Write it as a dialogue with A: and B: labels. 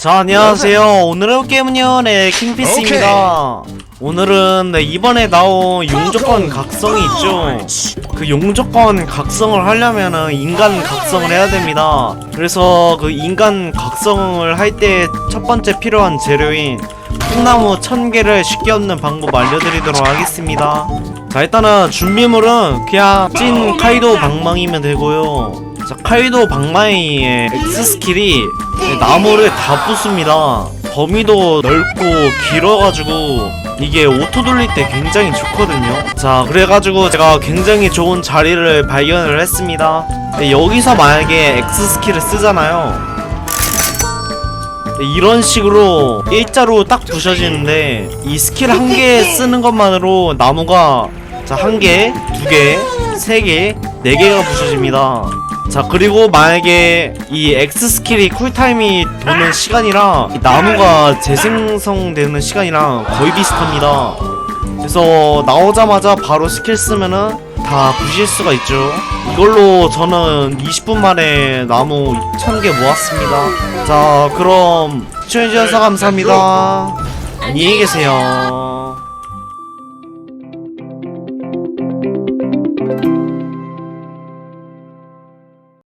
A: 자 안녕하세요. 오늘의 게임은요 네 킹피스입니다. 오늘은 네, 이번에 나온 용조건 각성이 있죠. 그 용조건 각성을 하려면은 인간 각성을 해야 됩니다. 그래서 그 인간 각성을 할 때 첫 번째 필요한 재료인 통나무 1000개를 쉽게 얻는 방법 알려드리도록 하겠습니다. 자 일단은 준비물은 그냥 찐 카이도 방망이면 되고요. 자 카이도 방망이의 X 스킬이 나무를 다 부숩니다. 범위도 넓고 길어가지고 이게 오토 돌릴 때 굉장히 좋거든요. 자 그래가지고 제가 굉장히 좋은 자리를 발견을 했습니다. 네, 여기서 만약에 X 스킬을 쓰잖아요. 네, 이런 식으로 일자로 딱 부셔지는데 이 스킬 한 개 쓰는 것만으로 나무가 자 한 개, 두 개, 세 개, 네 개가 부셔집니다. 자 그리고 만약에 이 X 스킬이 쿨타임이 도는 시간이랑 이 나무가 재생성되는 시간이랑 거의 비슷합니다. 그래서 나오자마자 바로 스킬 쓰면은 다 부실 수가 있죠. 이걸로 저는 20분 만에 나무 1000개 모았습니다. 자, 그럼 시청해주셔서 감사합니다. 안녕히 계세요.